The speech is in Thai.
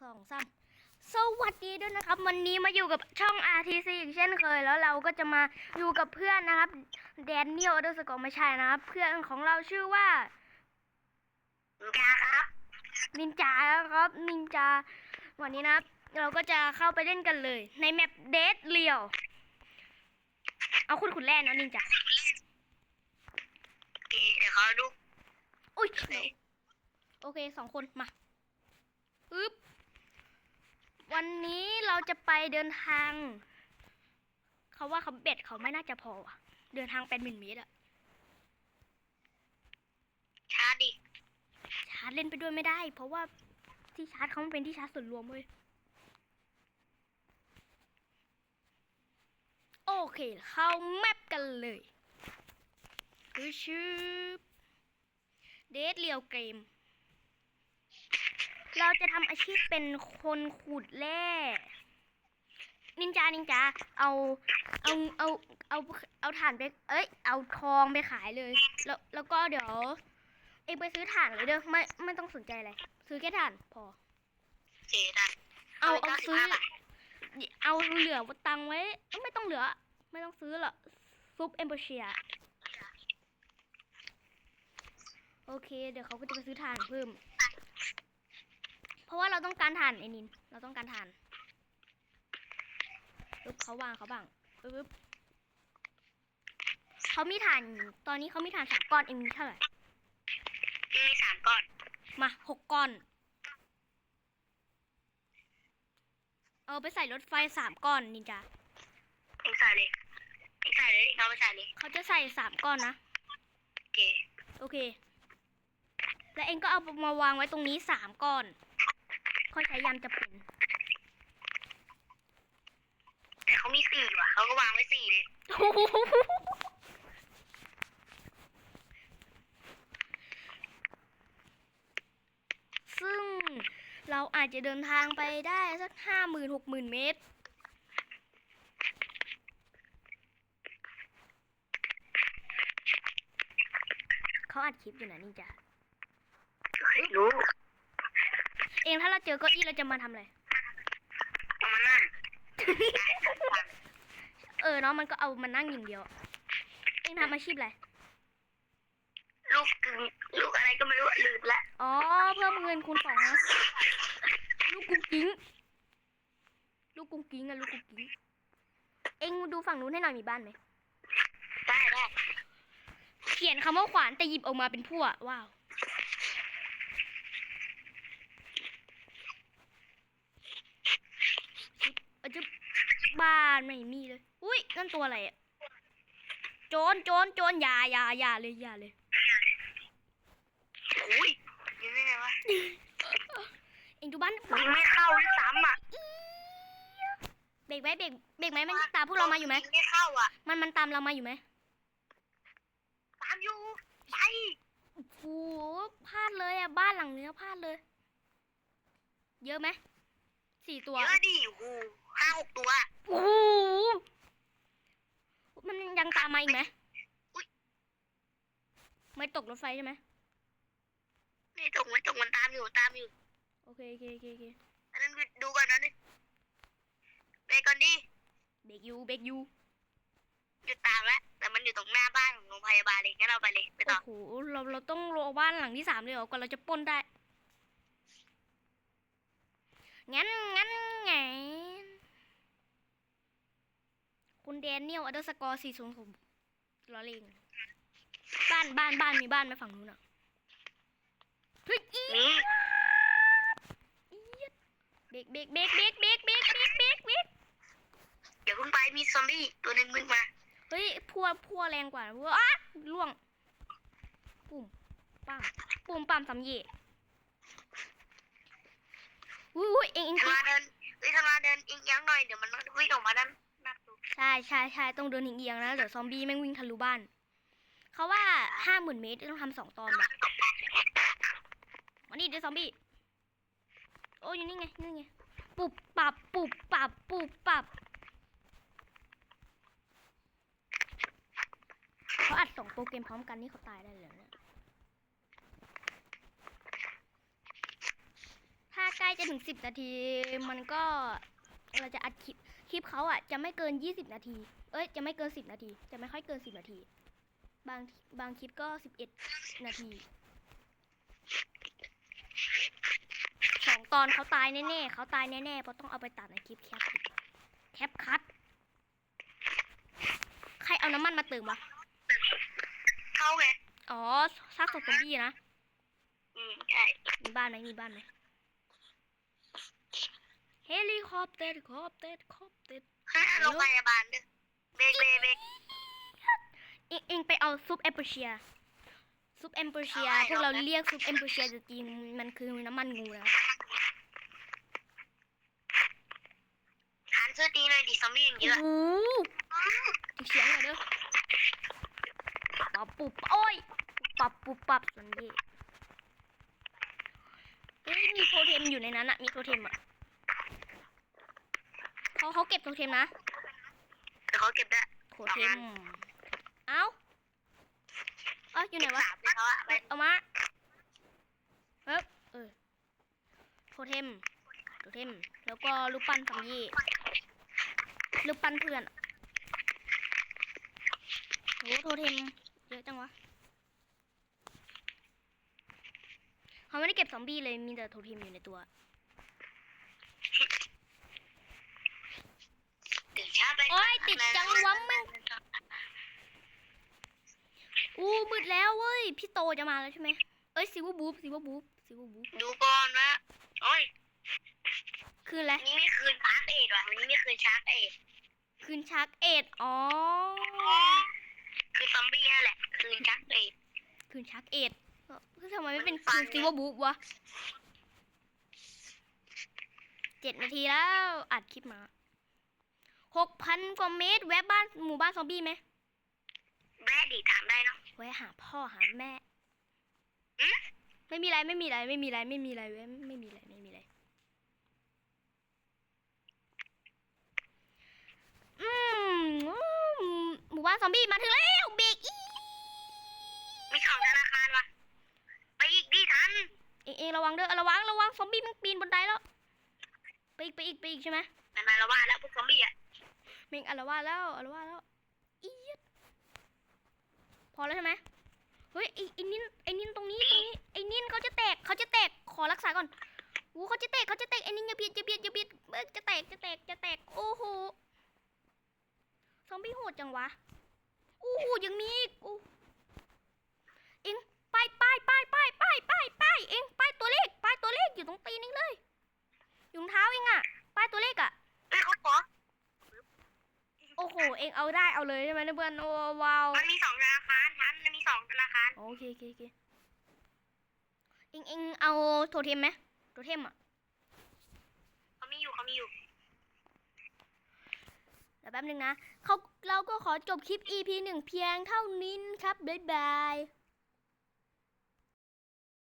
สองสามสวัสดีด้วยนะครับ วันนี้มาอยู่กับช่อง RTC อีกเช่นเคย แล้วเราก็จะมาอยู่กับเพื่อนนะครับแดนเนียลเดอร์สกอร์ไม่ใช่นะครับ เพื่อนของเราชื่อว่ากาครับนินจาครับนินจาวันนี้นะครับ เราก็จะเข้าไปเล่นกันเลย ในแมปเดทเรียวเอาคุณขุนแร่นะนินจาโอเคเดี๋ยวเขาดูอุ้ยโอเคสองคนมาอึ๊บ วันนี้เราจะไปเดินทาง เขาว่าเขาเบ็ดเขาไม่น่าจะพอว่ะเดินทางเป็นหมื่นเมตรอะชาร์จดิชาร์จเล่นไปด้วยไม่ได้ เพราะว่าที่ชาร์จเขามันเป็นที่ชาร์จส่วนรวมเว้ยโอเค เข้าแมปกันเลยคือชื่อเดทเรียวเกม เราจะทำอาชีพเป็นคนขุดแร่นินจานินจาเอาเอาเอาเอาเอาถ่านไป เอ้ย เอาทองไปขายเลย แล้วแล้วก็เดี๋ยว เองไปซื้อถ่านเลยเด้อไม่ไม่ต้องสนใจอะไรซื้อแค่ถ่านพอโอเคได้เอาเอาเอาไปซื้อ95บาทเอาเหลือตังค์ไว้เอ้ยไม่ต้องเหลือ ไม่ต้องซื้อหรอกซุปเอมเบอร์เชียโอเค เดี๋ยวเขาก็จะไปซื้อถ่านเพิ่มเพ ราะว่าเราต้องการถ่านไอ้นิน เราต้องการถ่านปึ๊บเขาวางเขาบ้างปึ๊บเขามีถ่าน ตอนนี้เขามีถ่านสามก้อนเองมีเท่าไหร่มีสามก้อน มาหกก้อน เอาไปใส่รถไฟสามก้อนนินจาเองใส่เลยเองใส่เลยเอาไปใส่เลยเขาจะใส่สามก้อนนะ โอเค โอเค แล้วเองก็เอามาวางไว้ตรงนี้สามก้อน ค่อยใช้ยามจะเป็นแต่เขามีสี่ว่ะเขาก็วางไว้สี่เลยซึ่งเราอาจจะเดินทางไปได้สักห้าหมื่นหกหมื่นเมตร เขาอัดคลิปอยู่นะนี่จ้ะโอเครู้ เองถ้าเราเจอเก้าอี้เราจะมาทำอะไรเอามานั่งเออเนาะมันก็เอามานั่งอย่างเดียวเองทำอาชีพอะไรลูกกึ่งลูกอะไรก็ไม่รู้อะลืมละอ๋อเพิ่มเงินคูณสองนะลูกกุ้งกิ้งลูกกุ้งกิ้งอะลูกกุ้งกิ้งเอ็งดูฝั่งนู้นให้หน่อยมีบ้านไหมได้ได้เขียนคำว่าขวานแต่หยิบออกมาเป็นพั่วว้าวอา จจะบ้านไม่มีเลย อุ้ยนั่นตัวอะไรอะโจรโจรโจรอย่าอย่าอย่าเลยอย่าเลยอุ้ยยังไงไงวะเอ็งดูบ้านยิงไม่เข้าด้วยซ้ำอะเบรกไหมเบรกเบรกไหมมันตามพวกเรามาอยู่ไหมงไม่เข้าอะ มันมันตามเรามาอยู่ไหมตามอยู่ไปโอ้โหพลาดเลยอะบ้านหลังเนี้ยพลาดเลย เยอะไหมสี่ตัวเยอะดิโอ้โหห้าหกตัว โอ้โหมันยังตามมาอีกไหมอุ๊ย ไม่ตกรถไฟใช่ไหมไม่ตกไม่ตกมันตามอยู่ตามอยู่โอเคโอเคโอเคโอเคอันนั้นดูก่อนนะนี่ไปก่อนดิเบรกยูเบรกยูหยุดตามแล้วแต่มันอยู่ตรงหน้าบ้านของโรงพยาบาลเลยงั้นเราไปเลยไปต่โอ้อโหเราเราต้องรอบ้านหลังที่สามเลยเหรอกว่าเราจะปล้นได้งั้นงั้นไง คุณแดเนียลอันเดอร์สกอร์สี่ศูนย์ผมล้อเล่นบ้านบ้านบ้านมีบ้านไหมฝั่งนู้นอะเฮ้ยอีนี่เบรกเบรกเบรกเบรกเบรกเบรกเบรกเบรกเบรกเดี๋ยวเพิ่งไปมีซอมบี้ตัวหนึ่งมึงมาเฮ้ยพัวพัวแรงกว่าพัวอะล่วง ปุ่มปั๊มปุ่มปั๊มสำเยอุ้ยอุ้ยเองเองธันวาเดินเอ้ยธันวาเดินอีกยังหน่อยเดี๋ยวมันวิ่งออกมาด้านหน้าประตูใช่ใช่ใช่ต้องเดินเอียงๆนะเดี๋ยวซอมบี้แม่งวิ่งทะลุบ้าน เขาว่าห้าหมื่นเมตรต้องทำสองตอนแบบวันนี้เดี๋ยวซอมบี้โอ้ยอยู่นี่ไงนี่ไงปุบปับปุบปับปุบปับเขาอัดสองโปรเกมพร้อมกันนี่เขาตายได้เลยเนี่ยถ้าใกล้จะถึงสิบนาทีมันก็ เราจะอัดคลิปคลิปเขาอะจะไม่เกินยี่สิบนาที เอ้ย จะไม่เกินสิบนาที จะไม่ค่อยเกินสิบนาที บางบางคลิปก็สิบเอ็ดนาทีสองตอนเขาตายแน่ๆเขาตายแน่ๆเพราะต้องเอาไปตัดในคลิปแคปแคปคัทใครเอาน้ำมันมาเติมวะเข้าไงอ๋อซากศพซอมบี้นะอืมใช่มีบ้านไหมมีบ้านไหม เฮลิคอปเตอร์คอปเตอร์คอปเตอร์ข้างโรงพยาบาลด้วยเบรกเบรกเบรกเองเองไปเอาซุปแอมเปอร์เชียซุปแอมเปอร์เชียเอาไว้พวกเราเอาไว้เรียกซุปแอมเปอร์เชียจริงๆมันคือน้ำมันงูนะทานซื้อตีเลยดิซอมบี้อย่างโอ้เยอะโหถึงเสียงหน่อยเด้อปับปุบโอ้ยปับปุบปับสันดีเฮ้ยมีโทเทมอยู่ในนั้นอะมีโทเทมอะ เขาเขาเก็บโทเทมนะแต่เขาเก็บได้โทเทมเอ้าเอ้าอยู่ไหนเก็บวะ สามเลยเขาอะไปเอามาเอ๊บเออโทเทมโทเทม แล้วก็รูปปั้นสำยีรูปปั้นเพื่อนโอ้โทเทมเยอะจังวะเขาไม่ได้เก็บซอมบี้เลยมีแต่โทเทมอยู่ในตัว ตื่นเช้าไป โอ๊ยติดจังวะมึง อู้มืดแล้วเว้ย พี่โตจะมาแล้วใช่ไหมเอ้ยซิวบูบซิวบูบซิวบูบดูก่อนว่าโอ้ยคืออะไรวันนี้ไม่คืนชาร์กเอ็ดว่ะวันนี้ไม่คืนชาร์กเอ็ดคืนชักเอ็ดอ๋อ คือซอมบี้นั่นแหละ คืนชาร์กเอ็ดคืนชักเอ็ดเอ้อคือทำไมไม่เป็นมันฟัคืงนซิวบูบวะเจ็ดนาทีแล้วอัดคลิปมาหกพันกว่าเมตร แวะบ้านหมู่บ้านซอมบี้ไหม แม่ดีถามได้เนาะแวะหาพ่อหาแม่อืมไม่มีไรไม่มีไรไม่มีไรไม่มีไรเว้ยไม่มีไรไม่มีไรอืมอืมหมู่บ้านซอมบี้มาถึงแล้วเบรกอีมีสองธนาคารว่ะไปอีกดิทันเองเองระวังเด้อระวังระวังซอมบี้มันปีนบนไดแล้วไปอีกไปอีกไปอีกใช่ไหมมันมาละว่าแล้วพวกซอมบี้อะเมงอารวาสแล้วอารวาสแล้วอีด พอแล้วใช่ไหมเฮ้ยไอ้ไอ้นินไอ้นินตรงนี้ตรงนี้ไอ้นินเขาจะแตกเขาจะแตกขอรักษาก่อนวูเขาจะแตกเขาจะแตกไอ้นินอย่าเบียดอย่าเบียดอย่าเบียดเอ้ยจะแตกจะแตกจะแตกโอ้โหซอมบี้โหดจังวะโอ้โหยังมีอีกโอ้เอ็งไปไปไปไปไปไปไปเอ็งไปตัวเลขไปตัวเลขอยู่ตรงตีนเองเลยอยู่ตรงเท้าเองอะป้ายตัวเลขอะเอ้ยเขาขอโอ้โหเองเอาได้เอาเลยใช่ไหมเพื่อนโอ้ว้าวมันมีสอง เคโอเคโอเคเองเองเอาโทเทมไหมโทเทมอะเขามีอยู่เขามีอยู่เดี๋ยวแป๊บนึงนะเขาเราก็ขอจบคลิป EP หนึ่งเพียงเท่านี้ครับ บ๊ายบาย